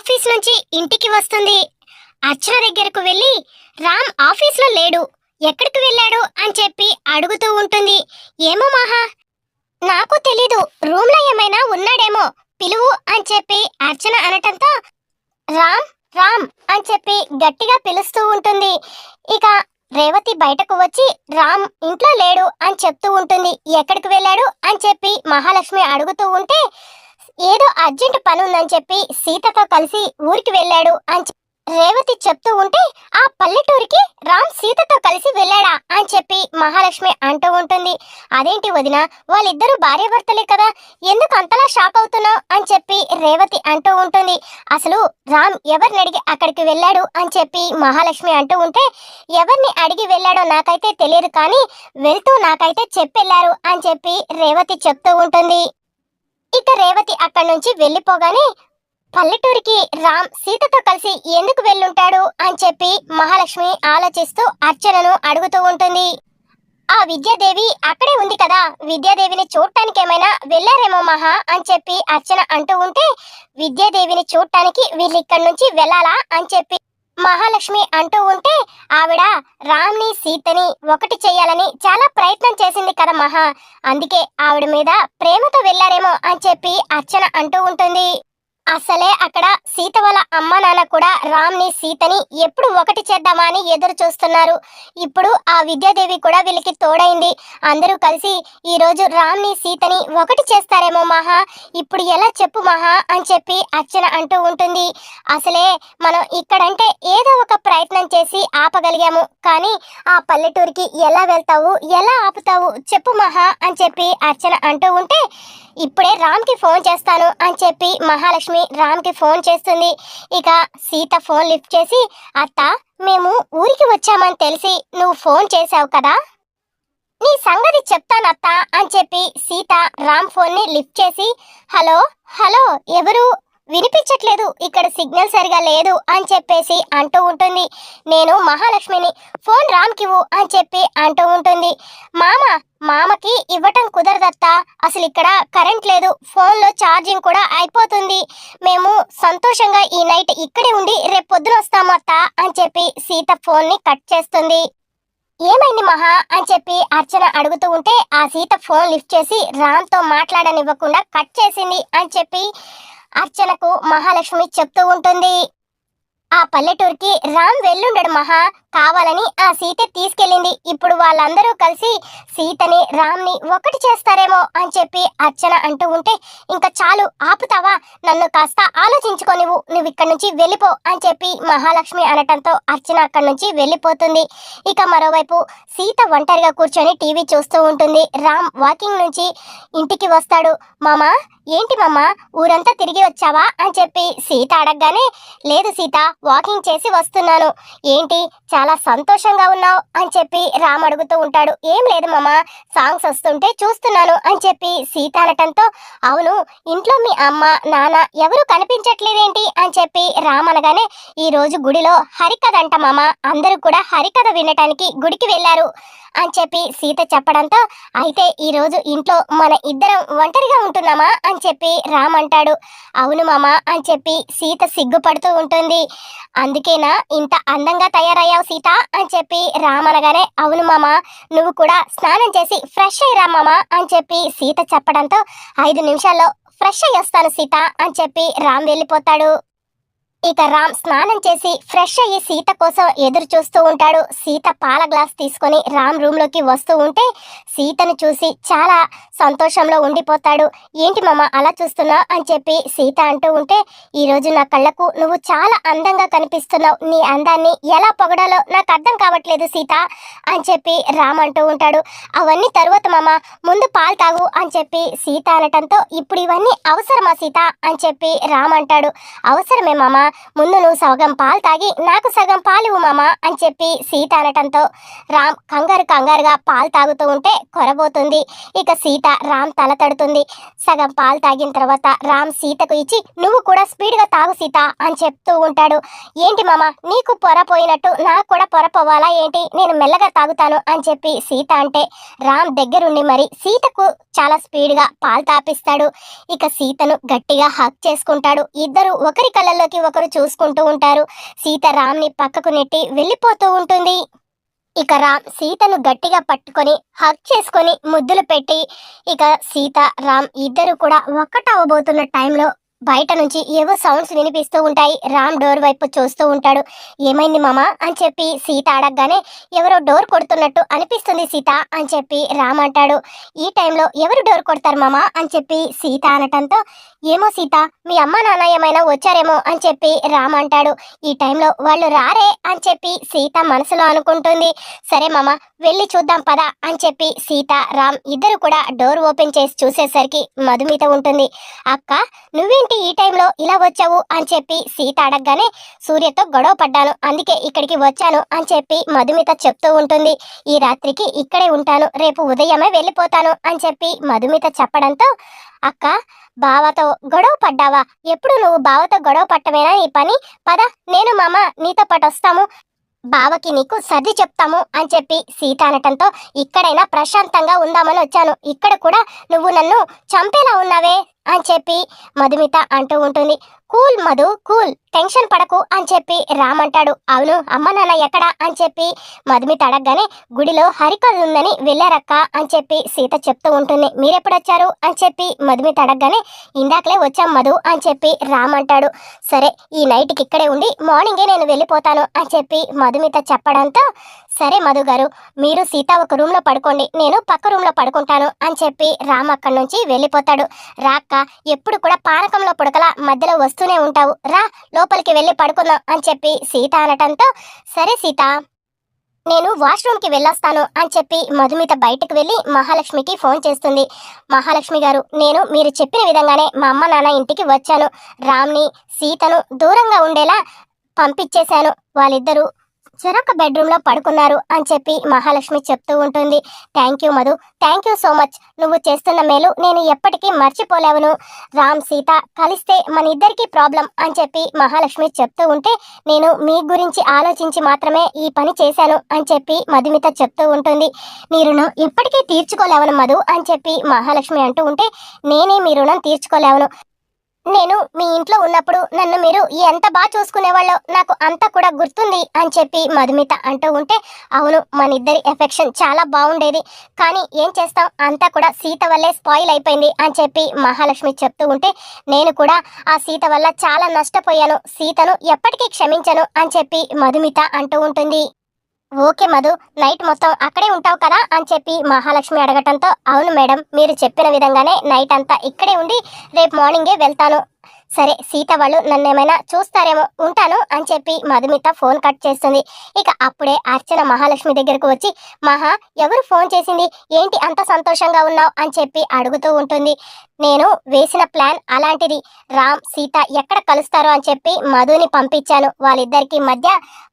Office నుంచి ఇంటికి వస్తుంది. అర్చన దగ్గరకు వెళ్ళి రామ్ ఆఫీస్లో లేడు. ఎక్కడికి వెళ్ళాడు అని చెప్పి అడుగుతూ ఉంటుంది. ఏమో మహా నాకు తెలీదు. రూమ్లో ఏమైనా ఉన్నాడేమో పిలువు అని చెప్పి అర్చన అనటంతో రామ్ రామ్ అని చెప్పి గట్టిగా పిలుస్తూ ఉంటుంది. ఇక రేవతి బయటకు వచ్చి రామ్ ఇంట్లో లేడు అని చెప్తూ ఉంటుంది. ఎక్కడికి వెళ్ళాడు అని చెప్పి మహాలక్ష్మి అడుగుతూ ఉంటే ఏదో అర్జెంట్ పని ఉందని చెప్పి సీతతో కలిసి ఊరికి వెళ్ళాడు అని రేవతి చెప్తూ ఉంటే ఆ పల్లెటూరికి రామ్ సీతతో కలిసి వెళ్ళాడా అని చెప్పి మహాలక్ష్మి అంటూ ఉంటుంది. అదేంటి వదిన వాళ్ళిద్దరూ భార్యాభర్తలే కదా ఎందుకు అంతలా షాక్ అవుతున్నావు అని చెప్పి రేవతి అంటూ ఉంటుంది. అసలు రామ్ ఎవరిని అడిగి అక్కడికి వెళ్ళాడు అని చెప్పి మహాలక్ష్మి అంటూ ఉంటే ఎవరిని అడిగి వెళ్ళాడో నాకైతే తెలియదు కానీ వెళ్తూ నాకైతే చెప్పెళ్ళారు అని చెప్పి రేవతి చెప్తూ ఉంటుంది. ఇక రేవతి అక్కడి నుంచి వెళ్ళిపోగానే పల్లెటూరికి రామ్ సీతతో కలిసి ఎందుకు వెళ్ళుంటాడు అని చెప్పి మహాలక్ష్మి ఆలోచిస్తూ అర్చనను అడుగుతూ ఉంటుంది. ఆ విద్యాదేవి అక్కడే ఉంది కదా విద్యాదేవిని చూడటానికి ఏమైనా వెళ్ళారేమో మహా అని చెప్పి అర్చన అంటూ ఉంటే విద్యాదేవిని చూడటానికి వీళ్ళు ఇక్కడి నుంచి వెళ్ళాలా అని చెప్పి మహాలక్ష్మి అంటూ ఉంటే ఆవిడ రామ్ని సీతని ఒకటి చేయాలని చాలా ప్రయత్నం చేసింది కదా మహా. అందుకే ఆవిడ మీద ప్రేమతో వెళ్ళారేమో అని చెప్పి అర్చన అంటూ ఉంటుంది. అసలే అక్కడ సీత వాళ్ళ అమ్మ నాన్న కూడా రామ్ని సీతని ఎప్పుడు ఒకటి చేద్దామా అని ఎదురు చూస్తున్నారు. ఇప్పుడు ఆ విద్యాదేవి కూడా వీళ్ళకి తోడైంది. అందరూ కలిసి ఈరోజు రామ్ని సీతని ఒకటి చేస్తారేమో మహా ఇప్పుడు ఎలా చెప్పు మహా అని చెప్పి అర్చన అంటూ ఉంటుంది. అసలే మనం ఇక్కడంటే ఏదో ఒక ప్రయత్నం చేసి ఆపగలిగాము. కానీ ఆ పల్లెటూరికి ఎలా వెళ్తావు ఎలా ఆపుతావు చెప్పు మహా అని చెప్పి అర్చన అంటూ ఉంటే ఇప్పుడే రామ్కి ఫోన్ చేస్తాను అని చెప్పి మహాలక్ష్మి రామ్కి ఫోన్ చేస్తుంది. ఇక సీత ఫోన్ లిఫ్ట్ చేసి అత్త మేము ఊరికి వచ్చామని తెలిసి నువ్వు ఫోన్ చేసావు కదా? నీ సంగతి చెప్తానత్తా అని చెప్పి సీత రామ్ ఫోన్ని లిఫ్ట్ చేసి హలో హలో ఎవరు? వినిపించట్లేదు. ఇక్కడ సిగ్నల్ సరిగా లేదు అని చెప్పేసి అంటూ ఉంటుంది. నేను మహాలక్ష్మిని ఫోన్ రామ్కివ్వు అని చెప్పి అంటూ ఉంటుంది. మామ మామకి ఇవ్వటం కుదరదత్తా. అసలు ఇక్కడ కరెంట్ లేదు. ఫోన్లో ఛార్జింగ్ కూడా అయిపోతుంది. మేము సంతోషంగా ఈ నైట్ ఇక్కడే ఉండి రేపు పొద్దున వస్తాము అత్త అని చెప్పి సీత ఫోన్ని కట్ చేస్తుంది. ఏమైంది మహా అని చెప్పి అర్చన అడుగుతూ ఉంటే ఆ సీత ఫోన్ లిఫ్ట్ చేసి రామ్తో మాట్లాడనివ్వకుండా కట్ చేసింది అని చెప్పి అర్చనకు మహాలక్ష్మి చెప్తూ ఉంటుంది. ఆ పల్లెటూరికి రామ్ వెళ్ళుండడు మహా. కావాలని ఆ సీత తీసుకెళ్ళింది. ఇప్పుడు వాళ్ళందరూ కలిసి సీతని రామ్ని ఒకటి చేస్తారేమో అని చెప్పి అర్చన అంటూ ఉంటే ఇంకా చాలు ఆపుతావా? నన్ను కాస్త ఆలోచించుకోనివ్వు నువ్వు ఇక్కడి నుంచి వెళ్ళిపో అని చెప్పి మహాలక్ష్మి అనటంతో అర్చన అక్కడి నుంచి వెళ్ళిపోతుంది. ఇక మరోవైపు సీత ఒంటరిగా కూర్చొని టీవీ చూస్తూ ఉంటుంది. రామ్ వాకింగ్ నుంచి ఇంటికి వస్తాడు. మామా ఏంటి మామ ఊరంతా తిరిగి వచ్చావా? అని చెప్పి సీత అడగగానే లేదు సీత వాకింగ్ చేసి వస్తున్నాను. ఏంటి చాలా సంతోషంగా ఉన్నావు? అని చెప్పి రామ్ అడుగుతూ ఉంటాడు. ఏం లేదు మామ సాంగ్స్ వస్తుంటే చూస్తున్నాను అని చెప్పి సీత అనటంతో అవును ఇంట్లో మీ అమ్మ నాన్న ఎవరు కనిపించట్లేదేంటి? అని చెప్పి రామ్ అనగానే ఈ రోజు గుడిలో హరికథ అంట మామ అందరూ కూడా హరికథ వినటానికి గుడికి వెళ్ళారు. అని చెప్పి సీత చెప్పడంతో అయితే ఈరోజు ఇంట్లో మన ఇద్దరం ఒంటరిగా ఉంటున్నామా? అని చెప్పి రామ్ అంటాడు. అవును మామ అని చెప్పి సీత సిగ్గుపడుతూ ఉంటుంది. అందుకేనా ఇంత అందంగా తయారయ్యావు సీత అని చెప్పి రామ్ అనగానే అవును మామ నువ్వు కూడా స్నానం చేసి ఫ్రెష్ అయ్యి మామ అని చెప్పి సీత చెప్పడంతో ఐదు నిమిషాల్లో ఫ్రెష్ అయ్యి వస్తాను సీత అని చెప్పి రామ్ వెళ్ళిపోతాడు. ఇక రామ్ స్నానం చేసి ఫ్రెష్ అయ్యి సీత కోసం ఎదురు చూస్తూ ఉంటాడు. సీత పాల గ్లాస్ తీసుకొని రామ్ రూమ్లోకి వస్తూ ఉంటే సీతను చూసి చాలా సంతోషంలో ఉండిపోతాడు. ఏంటి మామ అలా చూస్తున్నా అని చెప్పి సీత అంటూ ఉంటే ఈ రోజు నా కళ్ళకు నువ్వు చాలా అందంగా కనిపిస్తున్నావు. నీ అందాన్ని ఎలా పొగడాలో నాకు అర్థం కావట్లేదు సీత అని చెప్పి రామ్ అంటూ ఉంటాడు. అవన్నీ తరువాత మామ ముందు పాలు తాగు అని చెప్పి సీత అనటంతో ఇప్పుడు ఇవన్నీ అవసరమా సీత అని చెప్పి రామ్ అంటాడు. అవసరమే మామ ముందు నువ్వు సగం పాలు తాగి నాకు సగం పాలు ఇవ్వు మామ అని చెప్పి సీత అనటంతో రామ్ కంగారు కంగారుగా పాలు తాగుతూ ఉంటే కొరబోతుంది. ఇక సీత రామ్ తల తడుతుంది. సగం పాలు తాగిన తర్వాత రామ్ సీతకు ఇచ్చి నువ్వు కూడా స్పీడ్గా తాగు సీత అని చెప్తూ ఉంటాడు. ఏంటి మామ నీకు పొర పోయినట్టు నాకు కూడా పొర పోవాలా ఏంటి? నేను మెల్లగా తాగుతాను అని చెప్పి సీత అంటే రామ్ దగ్గరుండి మరి సీతకు చాలా స్పీడ్గా పాలు తాపిస్తాడు. ఇక సీతను గట్టిగా హక్ చేసుకుంటాడు. ఇద్దరు ఒకరి కళ్ళల్లోకి ఒకరు చూసుకుంటూ ఉంటారు. సీత రామ్ని పక్కకు నెట్టి వెళ్ళిపోతూ ఉంటుంది. ఇక రామ్ సీతను గట్టిగా పట్టుకొని హక్ చేసుకొని ముద్దులు పెట్టి ఇక సీత రామ్ ఇద్దరు కూడా ఒక్కటవ్వబోతున్న టైంలో బయట నుంచి ఏవో సౌండ్స్ వినిపిస్తూ ఉంటాయి. రామ్ డోర్ వైపు చూస్తూ ఉంటాడు. ఏమైంది మామ? అని చెప్పి సీత అడగగానే ఎవరో డోర్ కొడుతున్నట్టు అనిపిస్తుంది సీత అని చెప్పి రామ్ అంటాడు. ఈ టైంలో ఎవరు డోర్ కొడతారు మామ? అని చెప్పి సీత అనటంతో ఏమో సీత మీ అమ్మ నాన్న ఏమైనా వచ్చారేమో అని చెప్పి రామ్ అంటాడు. ఈ టైంలో వాళ్ళు రారే అని చెప్పి సీత మనసులో అనుకుంటుంది. సరే మామ వెళ్ళి చూద్దాం పదా అని చెప్పి సీత రామ్ ఇద్దరు కూడా డోర్ ఓపెన్ చేసి చూసేసరికి మధుమిత ఉంటుంది. అక్క నువ్వేంటి ఈ టైంలో ఇలా వచ్చావు అని చెప్పి సీత అడగగానే సూర్యతో గొడవ పడ్డాను అందుకే ఇక్కడికి వచ్చాను అని చెప్పి మధుమిత చెప్తూ ఉంటుంది. ఈ రాత్రికి ఇక్కడే ఉంటాను రేపు ఉదయమే వెళ్ళిపోతాను అని చెప్పి మధుమిత చెప్పడంతో అక్క బావతో గొడవ పడ్డావా? ఎప్పుడు నువ్వు బావతో గొడవ పట్టమేనా నీ పని? పద నేను మామ నీతో పాటు వస్తాము. బావకి నీకు సర్ది చెప్తాము అని చెప్పి సీత అనటంతో ఇక్కడైనా ప్రశాంతంగా ఉందామని వచ్చాను. ఇక్కడ కూడా నువ్వు నన్ను చంపేలా ఉన్నావే. అని చెప్పి మధుమిత అంటూ ఉంటుంది. కూల్ మధు కూల్ టెన్షన్ పడకు అని చెప్పి రామంటాడు అవును అమ్మ నాన్న ఎక్కడ అని చెప్పి మధుమిత అడగగానే గుడిలో హరికథ ఉందని వెళ్ళారక్క అని చెప్పి సీత చెప్తూ ఉంటుంది. మీరెప్పుడు వచ్చారు అని చెప్పి మధుమిత అడగగానే ఇందాకలే వచ్చాం మధు అని చెప్పి రామంటాడు సరే ఈ నైట్కి ఇక్కడే ఉండి మార్నింగే నేను వెళ్ళిపోతాను అని చెప్పి మధుమిత చెప్పడంతో సరే మధు గారు మీరు సీత ఒక రూమ్లో పడుకోండి నేను పక్క రూమ్లో పడుకుంటాను అని చెప్పి రామ్ అక్కడి నుంచి వెళ్ళిపోతాడు. అక్క ఎప్పుడు కూడా పానకంలో పుడకల మధ్యలో వస్తూనే ఉంటావు. రా లోపలికి వెళ్ళి పడుకుందాం అని చెప్పి సీత అనటంతో సరే సీత నేను వాష్రూమ్కి వెళ్ళొస్తాను అని చెప్పి మధుమిత బయటకు వెళ్ళి మహాలక్ష్మికి ఫోన్ చేస్తుంది. మహాలక్ష్మి గారు నేను మీరు చెప్పిన విధంగానే మా అమ్మ నాన్న ఇంటికి వచ్చాను. రామ్ని సీతను దూరంగా ఉండేలా పంపించేశాను. వాళ్ళిద్దరూ చెరొక బెడ్రూమ్లో పడుకున్నారు అని చెప్పి మహాలక్ష్మి చెప్తూ ఉంటుంది. Thank you Madhu. Thank you so much. నువ్వు చేస్తున్న మేలు నేను ఎప్పటికీ మర్చిపోలేవను. రామ్ సీత కలిస్తే మన ఇద్దరికీ ప్రాబ్లం అని చెప్పి మహాలక్ష్మి చెప్తూ ఉంటే నేను మీ గురించి ఆలోచించి మాత్రమే ఈ పని చేశాను అని చెప్పి మధుమిత చెప్తూ ఉంటుంది. మీ రుణం ఎప్పటికీ తీర్చుకోలేవను మధు అని చెప్పి మహాలక్ష్మి అంటూ ఉంటే నేనే మీ రుణం తీర్చుకోలేవను. నేను మీ ఇంట్లో ఉన్నప్పుడు నన్ను మీరు ఎంత బాగా చూసుకునేవాళ్ళో నాకు అంతా కూడా గుర్తుంది అని చెప్పి మధుమిత అంటూ ఉంటే అవును మన ఇద్దరి ఎఫెక్షన్ చాలా బాగుండేది. కానీ ఏం చేస్తాం? అంతా కూడా సీత వల్లే స్పాయిల్ అయిపోయింది అని చెప్పి మహాలక్ష్మి చెప్తూ ఉంటే నేను కూడా ఆ సీత వల్ల చాలా నష్టపోయాను. సీతను ఎప్పటికీ క్షమించను అని చెప్పి మధుమిత అంటూ ఉంటుంది. ఓకే మధు నైట్ మొత్తం అక్కడే ఉంటావు కదా అని చెప్పి మహాలక్ష్మి అడగటంతో అవును మేడం మీరు చెప్పిన విధంగానే నైట్ అంతా ఇక్కడే ఉండి రేపు మార్నింగే వెళ్తాను. సరే సీత వాళ్ళు నన్ను ఏమైనా చూస్తారేమో ఉంటాను అని చెప్పి మధుమిత ఫోన్ కట్ చేస్తుంది. ఇక అప్పుడే అర్చన మహాలక్ష్మి దగ్గరకు వచ్చి మహా ఎవరు ఫోన్ చేసింది? ఏంటి అంత సంతోషంగా ఉన్నావు? అని చెప్పి అడుగుతూ ఉంటుంది. నేను వేసిన ప్లాన్ అలాంటిది. రామ్ సీత ఎక్కడ కలుస్తారో అని చెప్పి మధుని పంపించాను. వాళ్ళిద్దరికి మధ్య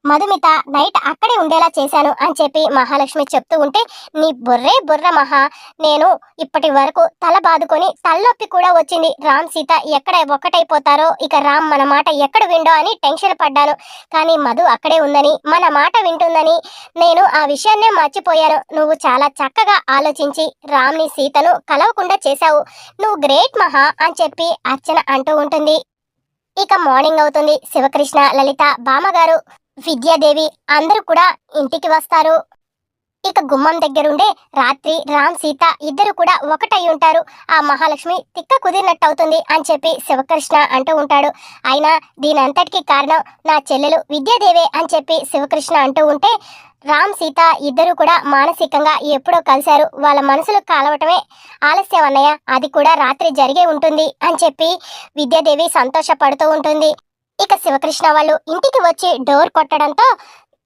మధుమిత నైట్ అక్కడే ఉండేలా చేశాను అని చెప్పి మహాలక్ష్మి చెప్తూ ఉంటే నీ బుర్రే బుర్ర మహా. నేను ఇప్పటి వరకు తల బాదుకొని తలనొప్పి కూడా వచ్చింది. రామ్ సీత ఎక్కడ ఒక్కటైపోతారో ఇక రామ్ మన మాట ఎక్కడ విండో అని టెన్షన్ పడ్డాను. కానీ మధు అక్కడే ఉందని మన మాట వింటుందని నేను ఆ విషయాన్నే మర్చిపోయాను. నువ్వు చాలా చక్కగా ఆలోచించి రామ్ని సీతను కలవకుండా చేశావు. నువ్వు గ్రేట్ మహా అని చెప్పి అర్చన అంటూ ఉంటుంది. ఇక మార్నింగ్ అవుతుంది. శివకృష్ణ లలిత బామ్మగారు విద్యాదేవి అందరూ కూడా ఇంటికి వస్తారు. ఇక గుమ్మం దగ్గరుండే రాత్రి రామ్ సీత ఇద్దరు కూడా ఒకటై ఉంటారు. ఆ మహాలక్ష్మి తిక్క కుదిరినట్టు అవుతుంది అని చెప్పి శివకృష్ణ అంటూ ఉంటాడు. అయినా దీని అంతటికి కారణం నా చెల్లెలు విద్యాదేవే అని చెప్పి శివకృష్ణ అంటూ ఉంటే రామ్ సీత ఇద్దరు కూడా మానసికంగా ఎప్పుడో కలిశారు. వాళ్ళ మనసులు కలవటమే ఆలస్యం అన్నయ్య. అది కూడా రాత్రి జరిగే ఉంటుంది అని చెప్పి విద్యాదేవి సంతోషపడుతూ ఉంటుంది. ఇక శివకృష్ణ వాళ్ళు ఇంటికి వచ్చి డోర్ కొట్టడంతో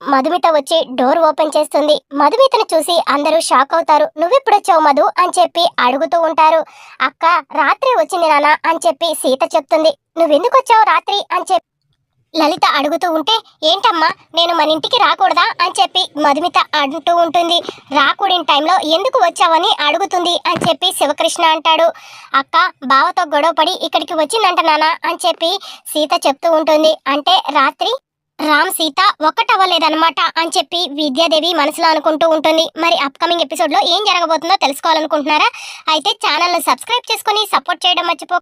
మధుమిత వచ్చి డోర్ ఓపెన్ చేస్తుంది. మధుమితను చూసి అందరూ షాక్ అవుతారు. నువ్వెప్పుడొచ్చావు మధు? అని చెప్పి అడుగుతూ ఉంటారు. అక్క రాత్రి వచ్చింది నాన్న అని చెప్పి సీత చెప్తుంది. నువ్వెందుకు వచ్చావు రాత్రి? అని చెప్పి లలిత అడుగుతూ ఉంటే ఏంటమ్మా నేను మన ఇంటికి రాకూడదా? అని చెప్పి మధుమిత అంటూ ఉంటుంది. రాకూడిన టైంలో ఎందుకు వచ్చావని అడుగుతుంది? అని చెప్పి శివకృష్ణ అంటాడు. అక్క బావతో గొడవపడి ఇక్కడికి వచ్చిందంట నాన్న అని చెప్పి సీత చెప్తూ ఉంటుంది. అంటే రాత్రి రామ్ సీత ఒక్కటవ్వలేదన్నమాట అని చెప్పి విద్యాదేవి మనసులో అనుకుంటూ ఉంటుంది. మరి అప్కమింగ్ ఎపిసోడ్లో ఏం జరగబోతుందో తెలుసుకోవాలనుకుంటున్నారా? అయితే ఛానల్ను సబ్స్క్రైబ్ చేసుకొని సపోర్ట్ చేయడం మర్చిపో